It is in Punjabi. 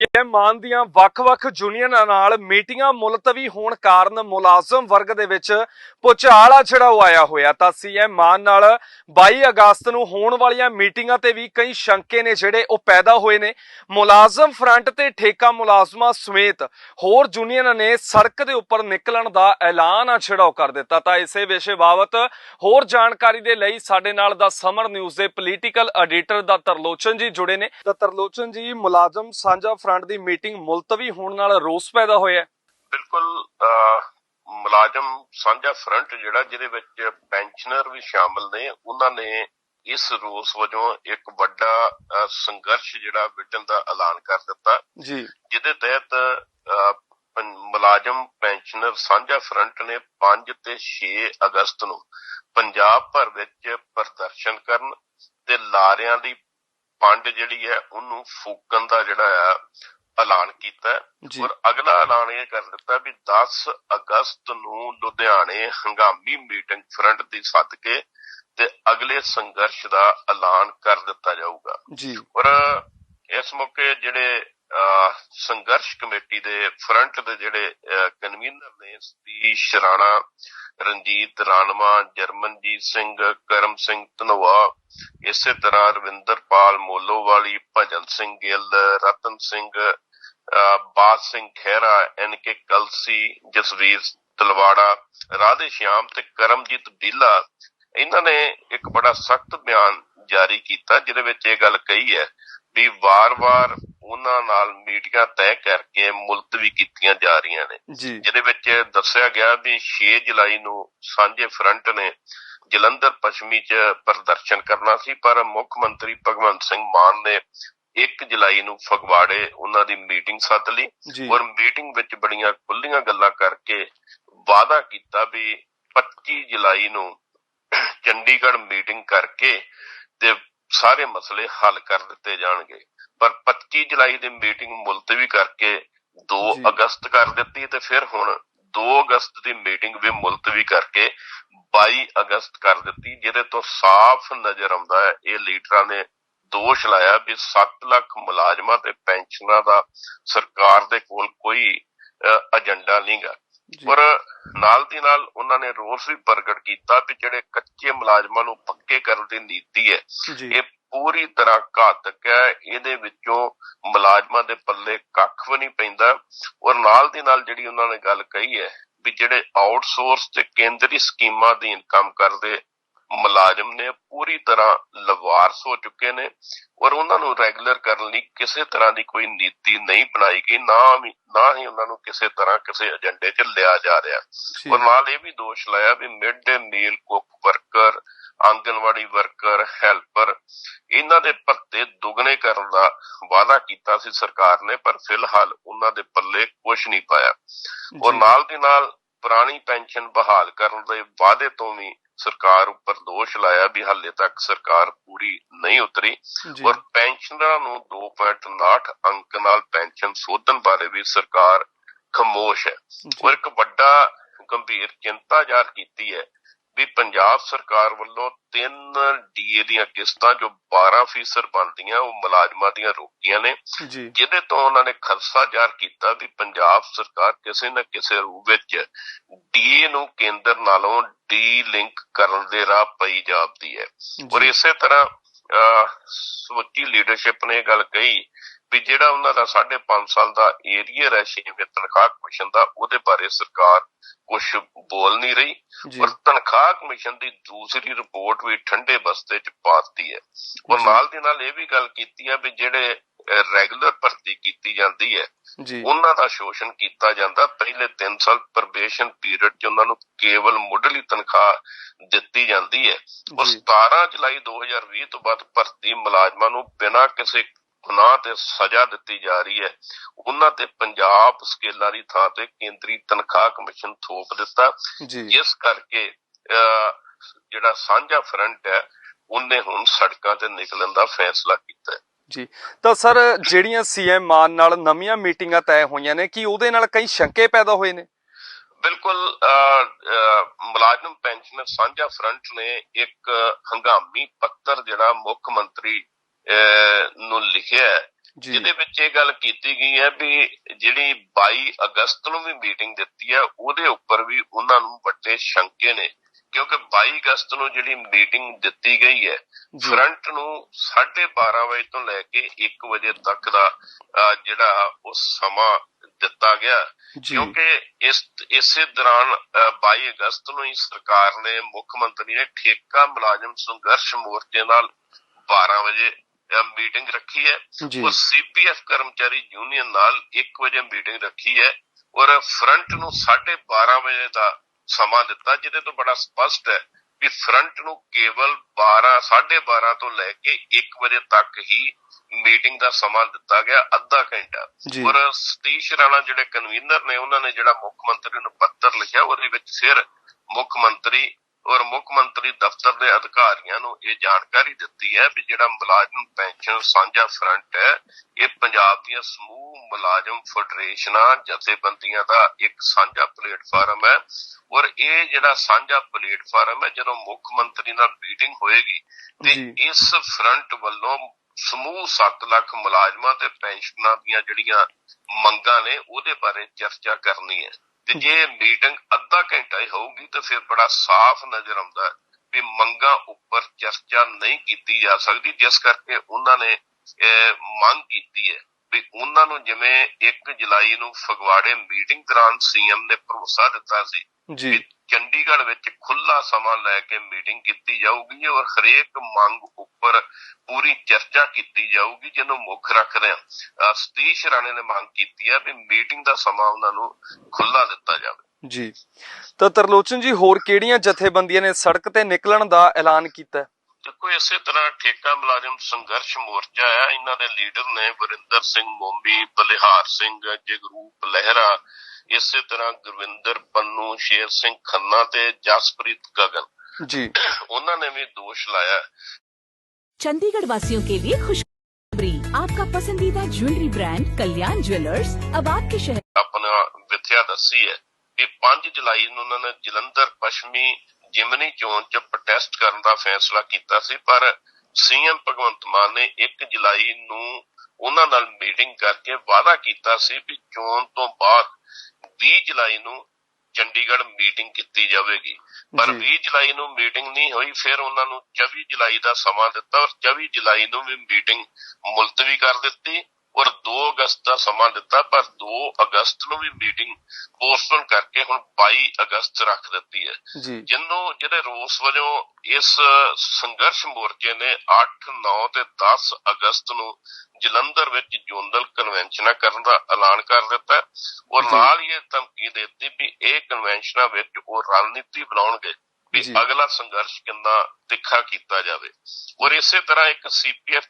ਇਹ ਮਾਨ ਦੀਆਂ ਵੱਖ-ਵੱਖ ਯੂਨੀਅਨਾਂ ਨਾਲ ਮੀਟਿੰਗਾਂ ਮੁਲਤਵੀ ਹੋਣ ਕਾਰਨ ਮੁਲਾਜ਼ਮ ਵਰਗ ਦੇ ਵਿੱਚ ਪੁਚਾਲ ਆ ਜਿਹੜਾ ਆਇਆ ਹੋਇਆ। ਤਾਂ ਸੀਐਮ ਮਾਨ ਨਾਲ 22 ਅਗਸਤ ਨੂੰ ਹੋਣ ਵਾਲੀਆਂ ਮੀਟਿੰਗਾਂ ਤੇ ਵੀ ਕਈ ਸ਼ੰਕੇ ਨੇ ਜਿਹੜੇ ਉਹ ਪੈਦਾ ਹੋਏ ਨੇ। ਮੁਲਾਜ਼ਮ ਫਰੰਟ ਤੇ ਠੇਕਾ ਮੁਲਾਜ਼ਮਾਂ ਸਮੇਤ ਹੋਰ ਯੂਨੀਅਨਾਂ ਨੇ ਸੜਕ ਦੇ ਉੱਪਰ ਨਿਕਲਣ ਦਾ ਐਲਾਨ ਆ ਜਿਹੜਾ ਉਹ ਕਰ ਦਿੱਤਾ। ਤਾਂ ਇਸੇ ਵਿਸ਼ੇ ਬਾਬਤ ਹੋਰ ਜਾਣਕਾਰੀ ਦੇ ਲਈ ਸਾਡੇ ਨਾਲ ਦਾ ਸਮਰ ਨਿਊਜ਼ ਦੇ ਪੋਲੀਟੀਕਲ ਐਡੀਟਰ ਦਾ ਤਰਲੋਚਨ ਜੀ ਜੁੜੇ ਨੇ। ਤਾਂ ਤਰਲੋਚਨ ਜੀ, ਮੁਲਾਜ਼ਮ ਸਾਂਝਾ ਫਰੰਟ ਦੀ ਮੀਟਿੰਗ ਮੁਲਤਵੀ ਹੋਣ ਨਾਲ ਰੋਸ ਪੈਦਾ ਹੋਇਆ ਬਿਲਕੁਲ ਮੁਲਾਜ਼ਮ ਸਾਂਝਾ ਫਰੰਟ ਜਿਹੜਾ ਜਿਹਦੇ ਵਿੱਚ ਪੈਨਸ਼ਨਰ ਵੀ ਸ਼ਾਮਲ ਨੇ ਉਹਨਾਂ ਨੇ ਇਸ ਰੋਸ ਵਜੋਂ ਇੱਕ ਵੱਡਾ ਸੰਘਰਸ਼ ਜਿਹੜਾ ਵਿੱਢਣ ਦਾ ਐਲਾਨ ਕਰ ਦਿੱਤਾ। ਜੀ। ਜਿਹਦੇ ਤਹਿਤ ਮੁਲਾਜ਼ਮ ਪੈਨਸ਼ਨਰ ਸਾਂਝਾ ਫਰੰਟ ਨੇ 5 ਤੇ 6 ਅਗਸਤ ਨੂੰ ਪੰਜਾਬ ਭਰ ਵਿੱਚ ਪ੍ਰਦਰਸ਼ਨ ਕਰਨ ਤੇ ਲਾਰਿਆਂ ਦੀ ਪੰਡ ਜਿਹੜੀ ਹੈ ਉਹਨੂੰ ਫੂਕਣ ਦਾ ਜਿਹੜਾ ਆ ਐਲਾਨ ਕੀਤਾ ਔਰ ਅਗਲਾ ਐਲਾਨ ਇਹ ਕਰ ਦਿੱਤਾ ਵੀ 10 ਅਗਸਤ ਨੂੰ ਲੁਧਿਆਣੇ ਹੰਗਾਮੀ ਮੀਟਿੰਗ ਫਰੰਟ ਦੀ ਸੱਦ ਕੇ ਤੇ ਅਗਲੇ ਸੰਘਰਸ਼ ਦਾ ਐਲਾਨ ਕਰ ਦਿੱਤਾ ਜਾਊਗਾ। ਜੀ। ਔਰ ਇਸ ਮੌਕੇ ਜਿਹੜੇ ਸੰਘਰਸ਼ ਕਮੇਟੀ ਦੇ ਫਰੰਟ ਦੇ ਜਿਹੜੇ ਕਨਵੀਨਰ ਨੇ ਸਤੀਸ਼ ਰਾਣਾ ਰਣਜੀਤ ਰਾਣਵਾ ਜਰਮਨਜੀਤ ਸਿੰਘ ਕਰਮ ਸਿੰਘ ਧਨੋਆ ਇਸੇ ਤਰ੍ਹਾਂ ਰਵਿੰਦਰਪਾਲ ਮੋਲੋਵਾਲੀ ਭਜਨ ਸਿੰਘ ਗਿੱਲ ਰਤਨ ਸਿੰਘ ਅਹ, ਬਾਦ ਸਿੰਘ ਖਹਿਰਾ ਐਨ ਕੇ ਕਲਸੀ ਜਸਵੀਰ ਤਲਵਾੜਾ ਰਾਧੇ ਸ਼ਿਆਮ ਤੇ ਕਰਮਜੀਤ ਢੀਲਾ ਇਹਨਾਂ ਨੇ ਇੱਕ ਬੜਾ ਸਖਤ ਬਿਆਨ ਜਾਰੀ ਕੀਤਾ ਜਿਹਦੇ ਵਿੱਚ ਇਹ ਗੱਲ ਕਹੀ ਹੈ ਵੀ ਵਾਰ-ਵਾਰ ਉਹਨਾਂ ਨਾਲ ਮੀਟਿੰਗਾਂ ਤੈਅ ਕਰਕੇ ਮੁਲਤਵੀ ਕੀਤੀਆਂ ਜਾ ਰਹੀਆਂ ਨੇ। ਜਿਹਦੇ ਵਿੱਚ ਦੱਸਿਆ ਗਿਆ ਵੀ 6 ਜੁਲਾਈ ਨੂੰ ਸਾਂਝੇ ਫਰੰਟ ਨੇ ਜਲੰਧਰ ਪੱਛਮੀ 'ਚ ਪ੍ਰਦਰਸ਼ਨ ਕਰਨਾ ਸੀ ਪਰ ਮੁੱਖ ਮੰਤਰੀ ਭਗਵੰਤ ਸਿੰਘ ਮਾਨ ਨੇ 1 ਜੁਲਾਈ ਨੂੰ ਫਗਵਾੜੇ ਉਹਨਾਂ ਦੀ ਮੀਟਿੰਗ ਸੱਦ ਲਈ ਔਰ ਮੀਟਿੰਗ ਵਿੱਚ ਬੜੀਆਂ ਖੁੱਲੀਆਂ ਗੱਲਾਂ ਕਰਕੇ ਵਾਅਦਾ ਕੀਤਾ ਵੀ 25 ਜੁਲਾਈ ਨੂੰ ਚੰਡੀਗੜ੍ਹ ਮੀਟਿੰਗ ਕਰਕੇ ਤੇ ਸਾਰੇ ਮਸਲੇ ਹੱਲ ਕਰ ਦਿੱਤੇ ਜਾਣਗੇ ਪਰ 25 ਜੁਲਾਈ ਦੀ ਮੀਟਿੰਗ ਮੁਲਤਵੀ ਕਰਕੇ 2 ਜੀ। ਅਗਸਤ ਕਰ ਦਿੱਤੀ ਤੇ ਫਿਰ ਹੁਣ 2 ਅਗਸਤ ਦੀ ਮੀਟਿੰਗ ਵੀ ਮੁਲਤਵੀ ਕਰਕੇ 22 ਅਗਸਤ ਕਰ ਦਿੱਤੀ ਜਿਹਦੇ ਤੋਂ ਸਾਫ਼ ਨਜ਼ਰ ਆਉਂਦਾ ਹੈ ਇਹ ਲੀਡਰਾਂ ਨੇ ਦੋਸ਼ ਲਾਇਆ ਵੀ 7 ਲੱਖ ਮੁਲਾਜ਼ਮਾਂ ਤੇ ਪੈਨਸ਼ਨਰਾਂ ਦਾ ਸਰਕਾਰ ਦੇ ਕੋਲ ਕੋਈ ਏਜੰਡਾ ਨਹੀਂਗਾ ਪਰ ਨਾਲ ਦੀ ਨਾਲ ਉਹਨਾਂ ਨੇ ਰੋਸ ਵੀ ਪ੍ਰਗਟ ਕੀਤਾ ਕਿ ਜਿਹੜੇ ਕੱਚੇ ਮੁਲਾਜ਼ਮਾਂ ਨੂੰ ਪੱਕੇ ਕਰਨ ਦੀ ਨੀਤੀ ਹੈ ਇਹ ਪੂਰੀ ਤਰ੍ਹਾਂ ਘਾਤਕ ਹੈ ਇਹਦੇ ਵਿੱਚੋਂ ਮੁਲਾਜ਼ਮਾਂ ਦੇ ਪੱਲੇ ਕੱਖ ਵੀ ਨਹੀਂ ਪੈਂਦਾ। ਔਰ ਨਾਲ ਦੀ ਨਾਲ ਜਿਹੜੀ ਉਹਨਾਂ ਨੇ ਗੱਲ ਕਹੀ ਹੈ ਵੀ ਜਿਹੜੇ ਆਊਟਸੋਰਸ ਤੇ ਕੇਂਦਰੀ ਸਕੀਮਾਂ ਅਧੀਨ ਕੰਮ ਕਰਦੇ ਮੁਲਾਜ਼ਮ ਨੇ ਪੂਰੀ ਤਰ੍ਹਾਂ ਲਵਾਰਸ ਹੋ ਚੁੱਕੇ ਨੇ ਔਰ ਉਹਨਾਂ ਨੂੰ ਰੈਗੂਲਰ ਕਰਨ ਲਈ ਕਿਸੇ ਤਰ੍ਹਾਂ ਦੀ ਕੋਈ ਨੀਤੀ ਨਹੀਂ ਬਣਾਈ ਗਈ ਨਾ ਵੀ ਨਾ ਹੀ ਉਹਨਾਂ ਨੂੰ ਕਿਸੇ ਤਰ੍ਹਾਂ ਕਿਸੇ ਏਜੰਡੇ 'ਚ ਲਿਆ ਜਾ ਰਿਹਾ। ਔਰ ਨਾਲ ਇਹ ਵੀ ਦੋਸ਼ ਲਾਇਆ ਵੀ mid day meal cook worker anganwadi worker helper ਇਹਨਾਂ ਦੇ ਭੱਤੇ ਦੁੱਗਣੇ ਕਰਨ ਦਾ ਵਾਅਦਾ ਕੀਤਾ ਸੀ ਸਰਕਾਰ ਨੇ ਪਰ ਫਿਲਹਾਲ ਉਹਨਾਂ ਦੇ ਪੱਲੇ ਕੁਝ ਨਹੀਂ ਪਾਇਆ। ਔਰ ਨਾਲ ਦੀ ਨਾਲ ਪੁਰਾਣੀ ਪੈਨਸ਼ਨ ਬਹਾਲ ਕਰਨ ਦੇ ਵਾਅਦੇ ਤੋਂ ਵੀ ਸਰਕਾਰ ਉੱਪਰ ਦੋਸ਼ ਲਾਇਆ ਵੀ ਹਾਲੇ ਤੱਕ ਸਰਕਾਰ ਪੂਰੀ ਨਹੀਂ ਉਤਰੀ ਔਰ ਪੈਨਸ਼ਨਰਾਂ ਨੂੰ 2.59 ਅੰਕ ਨਾਲ ਪੈਨਸ਼ਨ ਸੋਧਣ ਬਾਰੇ ਵੀ ਸਰਕਾਰ ਖਮੋਸ਼ ਹੈ। ਔਰ ਇੱਕ ਵੱਡਾ ਗੰਭੀਰ ਚਿੰਤਾ ਜ਼ਾਹਰ ਕੀਤੀ ਹੈ ਵੀ ਪੰਜਾਬ ਸਰਕਾਰ ਵੱਲੋਂ ਤਿੰਨ ਡੀਏ ਦੀਆਂ ਕਿਸ਼ਤਾਂ ਜੋ 12% ਬਣਦੀਆਂ ਉਹ ਮੁਲਾਜ਼ਮਾਂ ਦੀਆਂ ਰੋਕੀਆਂ ਨੇ। ਜਿਹਦੇ ਤੋਂ ਉਹਨਾਂ ਨੇ ਖਦਸ਼ਾ ਜ਼ਾਹਰ ਕੀਤਾ ਵੀ ਪੰਜਾਬ ਸਰਕਾਰ ਕਿਸੇ ਨਾ ਕਿਸੇ ਰੂਪ ਵਿੱਚ ਡੀਏ ਨੂੰ ਕੇਂਦਰ ਨਾਲੋਂ ਡੀ ਲਿੰਕ ਕਰਨ ਦੇ ਰਾਹ ਪਈ ਜਾਪਦੀ ਹੈ। ਔਰ ਇਸੇ ਤਰ੍ਹਾਂ ਸਮੁੱਚੀ ਲੀਡਰਸ਼ਿਪ ਨੇ ਗੱਲ ਕਹੀ ਵੀ ਜਿਹੜਾ ਉਹਨਾਂ ਦਾ 5.5 ਸਾਲ ਦਾ ਏਰੀਅਰ ਹੈ ਛੇਵੇਂ ਤਨਖਾਹ ਕਮਿਸ਼ਨ ਦਾ ਉਹਦੇ ਬਾਰੇ ਸਰਕਾਰ ਕੁਝ ਬੋਲ ਨਹੀਂ ਰਹੀ। ਔਰ ਤਨਖਾਹ ਕਮਿਸ਼ਨ ਦੀ ਦੂਸਰੀ ਰਿਪੋਰਟ ਵੀ ਠੰਡੇ ਬਸਤੇ ਚ ਪਾਤੀ ਹੈ। ਔਰ। ਨਾਲ ਦੀ ਨਾਲ ਇਹ ਵੀ ਗੱਲ ਕੀਤੀ ਹੈ ਵੀ ਜਿਹੜੇ ਰੈਗੂਲਰ ਭਰਤੀ ਕੀਤੀ ਜਾਂਦੀ ਹੈ। ਉਹਨਾਂ ਦਾ ਸ਼ੋਸ਼ਣ ਕੀਤਾ ਜਾਂਦਾ। ਪਹਿਲੇ 3 ਸਾਲ ਪ੍ਰਬੇਸ਼ਨ ਪੀਰੀਅਡ 'ਚ ਉਹਨਾਂ ਨੂੰ ਕੇਵਲ ਮੁੱਢਲੀ ਤਨਖਾਹ ਦਿੱਤੀ ਜਾਂਦੀ ਹੈ। ਜੀ। 17 ਜੁਲਾਈ 2020 ਤੋਂ ਬਾਅਦ ਭਰਤੀ ਮੁਲਾਜ਼ਮਾਂ ਨੂੰ ਬਿਨਾਂ ਕਿਸੇ ਗੁਨਾਹ ਤੇ ਸਜ਼ਾ ਦਿੱਤੀ ਜਾ ਰਹੀ ਹੈ। ਉਹਨਾਂ ਤੇ ਪੰਜਾਬ ਸਕੇਲਾਂ ਦੀ ਥਾਂ ਤੇ ਕੇਂਦਰੀ ਤਨਖਾਹ ਕਮਿਸ਼ਨ ਥੋਪ ਦਿੱਤਾ। ਜਿਸ ਕਰਕੇ ਜਿਹੜਾ ਸਾਂਝਾ ਫਰੰਟ ਹੈ ਉਹਨੇ ਹੁਣ ਸੜਕਾਂ ਤੇ ਨਿਕਲਣ ਦਾ ਫੈਸਲਾ ਕੀਤਾ ਹੈ। ਜੀ। ਤਾਂ ਸਰ ਜਿਹੜੀਆਂ ਸੀਐਮ ਮਾਨ ਨਾਲ ਨਵੀਆਂ ਮੀਟਿੰਗਾਂ ਤੈਅ ਹੋਈਆਂ ਨੇ ਕੀ ਉਹਦੇ ਨਾਲ ਕਈ ਸ਼ੰਕੇ ਪੈਦਾ ਹੋਏ ਨੇ? ਬਿਲਕੁਲ ਮੁਲਾਜ਼ਮ ਪੈਨਸ਼ਨਰ ਸਾਂਝਾ ਫਰੰਟ ਨੇ ਇੱਕ ਹੰਗਾਮੀ ਪੱਤਰ ਜਿਹੜਾ ਮੁੱਖ ਮੰਤਰੀ ਨੂੰ ਲਿਖਿਆ ਜਿਹਦੇ ਵਿੱਚ ਇਹ ਗੱਲ ਕੀਤੀ ਗਈ ਹੈ ਵੀ ਜਿਹੜੀ 22 ਅਗਸਤ ਨੂੰ ਵੀ ਮੀਟਿੰਗ ਦਿੱਤੀ ਹੈ ਉਹਦੇ ਉੱਪਰ ਵੀ ਉਹਨਾਂ ਨੂੰ ਵੱਡੇ ਸ਼ੰਕੇ ਨੇ। ਕਿਉਂਕਿ 22 ਅਗਸਤ ਨੂੰ ਜਿਹੜੀ ਮੀਟਿੰਗ ਦਿੱਤੀ ਗਈ ਹੈ ਫਰੰਟ ਨੂੰ 12:30 ਵਜੇ ਤੋਂ ਲੈ ਕੇ 1 ਵਜੇ ਤੱਕ ਦਾ ਜਿਹੜਾ ਉਹ ਸਮਾਂ ਦਿੱਤਾ ਗਿਆ। ਕਿਉਂਕਿ ਇਸ ਇਸੇ ਦੌਰਾਨ ਅਹ, 22 ਅਗਸਤ ਨੂੰ ਹੀ ਸਰਕਾਰ ਨੇ ਮੁੱਖ ਮੰਤਰੀ ਨੇ ਠੇਕਾ ਮੁਲਾਜ਼ਮ ਸੰਘਰਸ਼ ਮੋਰਚੇ ਨਾਲ 12 ਵਜੇ ਮੀਟਿੰਗ ਰੱਖੀ ਹੈ। ਉਹ ਸੀਪੀਐਫ ਕਰਮਚਾਰੀ ਯੂਨੀਅਨ ਨਾਲ 1 ਵਜੇ ਮੀਟਿੰਗ ਰੱਖੀ ਹੈ। ਔਰ ਫਰੰਟ ਨੂੰ 12:30 ਵਜੇ ਦਾ ਸਮਾਂ ਦਿੱਤਾ ਜਿਹਦੇ ਤੋਂ ਬੜਾ ਸਪਸ਼ਟ ਹੈ ਵੀ ਫਰੰਟ ਨੂੰ ਕੇਵਲ 12 12:30 ਤੋਂ ਲੈ ਕੇ 1 ਵਜੇ ਤੱਕ ਹੀ ਮੀਟਿੰਗ ਦਾ ਸਮਾਂ ਦਿੱਤਾ ਗਿਆ ਅੱਧਾ ਘੰਟਾ। ਔਰ ਸਤੀਸ਼ ਰਾਣਾ ਜਿਹੜੇ ਕਨਵੀਨਰ ਨੇ ਉਹਨਾਂ ਨੇ ਜਿਹੜਾ ਮੁੱਖ ਮੰਤਰੀ ਨੂੰ ਪੱਤਰ ਲਿਖਿਆ ਉਹਦੇ ਵਿੱਚ ਫਿਰ ਮੁੱਖ ਮੰਤਰੀ ਔਰ ਮੁੱਖ ਮੰਤਰੀ ਦਫ਼ਤਰ ਦੇ ਅਧਿਕਾਰੀਆਂ ਨੂੰ ਇਹ ਜਾਣਕਾਰੀ ਦਿੱਤੀ ਹੈ ਵੀ ਜਿਹੜਾ ਮੁਲਾਜ਼ਮ ਪੈਨਸ਼ਨ ਸਾਂਝਾ ਫਰੰਟ ਹੈ ਇਹ ਪੰਜਾਬ ਦੀਆਂ ਸਮੂਹ ਮੁਲਾਜ਼ਮ ਫੈਡਰੇਸ਼ਨਾਂ ਜਥੇਬੰਦੀਆਂ ਦਾ ਇੱਕ ਸਾਂਝਾ ਪਲੇਟਫਾਰਮ ਹੈ ਔਰ ਇਹ ਜਿਹੜਾ ਸਾਂਝਾ ਪਲੇਟਫਾਰਮ ਹੈ ਜਦੋਂ ਮੁੱਖ ਮੰਤਰੀ ਨਾਲ ਮੀਟਿੰਗ ਹੋਏਗੀ ਤੇ। ਇਸ ਫਰੰਟ ਵੱਲੋਂ ਸਮੂਹ 7 ਲੱਖ ਮੁਲਾਜ਼ਮਾਂ ਤੇ ਪੈਨਸ਼ਨਾਂ ਦੀਆਂ ਜਿਹੜੀਆਂ ਮੰਗਾਂ ਨੇ ਉਹਦੇ ਬਾਰੇ ਚਰਚਾ ਕਰਨੀ ਹੈ ਤੇ ਜੇ ਮੀਟਿੰਗ ਅੱਧਾ ਘੰਟਾ ਹੀ ਹੋਊਗੀ ਤਾਂ ਫਿਰ ਬੜਾ ਸਾਫ਼ ਨਜ਼ਰ ਆਉਂਦਾ ਵੀ ਮੰਗਾਂ ਉੱਪਰ ਚਰਚਾ ਨਹੀਂ ਕੀਤੀ ਜਾ ਸਕਦੀ ਜਿਸ ਕਰਕੇ ਉਹਨਾਂ ਨੇ ਇਹ ਮੰਗ ਕੀਤੀ ਹੈ ਵੀ ਉਹਨਾਂ ਨੂੰ ਜਿਵੇਂ 1 ਜੁਲਾਈ ਨੂੰ ਫਗਵਾੜੇ ਮੀਟਿੰਗ ਦੌਰਾਨ ਸੀਐਮ ਨੇ ਭਰੋਸਾ ਦਿੱਤਾ ਸੀ ਜੀ। ਚੰਡੀਗੜ੍ਹ ਵਿੱਚ ਖੁੱਲਾ ਸਮਾਂ ਲੈ ਕੇ ਮੀਟਿੰਗ ਕੀਤੀ ਜਾਊਗੀ ਔਰ ਹਰੇਕ ਮੰਗ ਉੱਪਰ ਪੂਰੀ ਚਰਚਾ ਕੀਤੀ ਜਾਊਗੀ ਜਿਹਨੂੰ ਮੁੱਖ ਰੱਖਦੇ ਆ ਸਤੀਸ਼ ਰਾਣੇ ਨੇ ਮੰਗ ਕੀਤੀ ਹੈ ਵੀ ਮੀਟਿੰਗ ਦਾ ਸਮਾਂ ਉਹਨਾਂ ਨੂੰ ਖੁੱਲਾ ਦਿੱਤਾ ਜਾਵੇ। ਜੀ। ਤਾਂ ਤਰਲੋਚਨ ਜੀ ਹੋਰ ਕਿਹੜੀਆਂ ਜਥੇਬੰਦੀਆਂ ਨੇ ਸੜਕ ਤੇ ਨਿਕਲਣ ਦਾ ਐਲਾਨ ਕੀਤਾ? ਦੇਖੋ ਇਸੇ ਤਰ੍ਹਾਂ ਠੇਕਾ ਮੁਲਾਜ਼ਮ ਸੰਘਰਸ਼ ਮੋਰਚਾ ਆ। ਇਹਨਾਂ ਦੇ ਲੀਡਰ ਨੇ ਵਰਿੰਦਰ ਸਿੰਘ ਮੋਂਬੀ ਬਲਿਹਾਰ ਸਿੰਘ ਜਗਰੂਪ ਲਹਿਰਾ ਇਸੇ ਤਰ੍ਹਾਂ ਗੁਰਵਿੰਦਰ ਪੰਨੂ ਸ਼ੇਰ ਸਿੰਘ ਖੰਨਾ ਤੇ ਜਸਪ੍ਰੀਤ ਗਗਨ ਜੀ ਉਹਨਾਂ ਨੇ ਵੀ ਦੋਸ਼ ਲਾਇਆ चंडीगढ़ वासियों के लिए खुशखबरी आपका पसंदीदा ज्वेलरी ब्रांड कल्याण ज्वेलर्स अब आपके शहर ਆਪਣਾ ਵਿਥਿਆ ਦੱਸੀ ਹੈ ਕਿ 5 ਜੁਲਾਈ ਨੂੰ ਉਹਨਾਂ ਨੇ ਜਲੰਧਰ ਪੱਛਮੀ ਜਿਮਨੀ ਚੋਣ 'ਚ ਪ੍ਰੋਟੈਸਟ ਕਰਨ ਦਾ ਫੈਸਲਾ ਕੀਤਾ ਸੀ ਪਰ ਸੀਐਮ ਭਗਵੰਤ ਮਾਨ ਨੇ 1 ਜੁਲਾਈ ਨੂੰ ਉਹਨਾਂ ਨਾਲ ਮੀਟਿੰਗ ਕਰਕੇ ਵਾਅਦਾ ਕੀਤਾ ਸੀ ਵੀ ਚੋਣ ਤੋਂ ਬਾਅਦ 20 ਜੁਲਾਈ ਨੂੰ ਚੰਡੀਗੜ੍ਹ ਮੀਟਿੰਗ ਕੀਤੀ ਜਾਵੇਗੀ। ਪਰ ਜੀ। 20 ਜੁਲਾਈ ਨੂੰ ਮੀਟਿੰਗ ਨਹੀਂ ਹੋਈ ਫਿਰ ਉਹਨਾਂ ਨੂੰ 24 ਜੁਲਾਈ ਦਾ ਸਮਾਂ ਦਿੱਤਾ ਔਰ 24 ਜੁਲਾਈ ਨੂੰ ਵੀ ਮੀਟਿੰਗ ਮੁਲਤਵੀ ਕਰ ਦਿੱਤੀ। ਔਰ 2 ਅਗਸਤ ਦਾ ਸਮਾਂ ਦਿੱਤਾ ਪਰ 2 ਅਗਸਤ ਨੂੰ ਵੀ ਮੀਟਿੰਗ ਪੋਸਟਪੋਨ ਕਰਕੇ ਹੁਣ 22 ਅਗਸਤ ਰੱਖ ਦਿੱਤੀ ਹੈ ਜੀ ਜਿਹਨੂੰ ਜਿਹੜੇ ਰੋਸ ਵਜੋਂ ਇਸ ਸੰਘਰਸ਼ ਮੋਰਚੇ ਨੇ 8 9 ਤੇ 10 ਅਗਸਤ ਨੂੰ ਜਲੰਧਰ ਵਿੱਚ ਜੋਨਲ ਕਨਵੈਨਸ਼ਨਾਂ ਕਰਨ ਦਾ ਐਲਾਨ ਕਰ ਦਿੱਤਾ ਔਰ। ਨਾਲ ਹੀ ਇਹ ਧਮਕੀ ਦੇ ਦਿੱਤੀ ਵੀ ਇਹ ਕਨਵੈਨਸ਼ਨਾਂ ਵਿੱਚ ਉਹ ਰਣਨੀਤੀ ਬਣਾਉਣਗੇ ਵੀ। ਅਗਲਾ ਸੰਘਰਸ਼ ਕਿੰਨਾ ਤਿੱਖਾ ਕੀਤਾ ਜਾਵੇ ਔਰ ਇਸੇ ਤਰ੍ਹਾਂ ਇੱਕ ਸੀਪੀਐਫ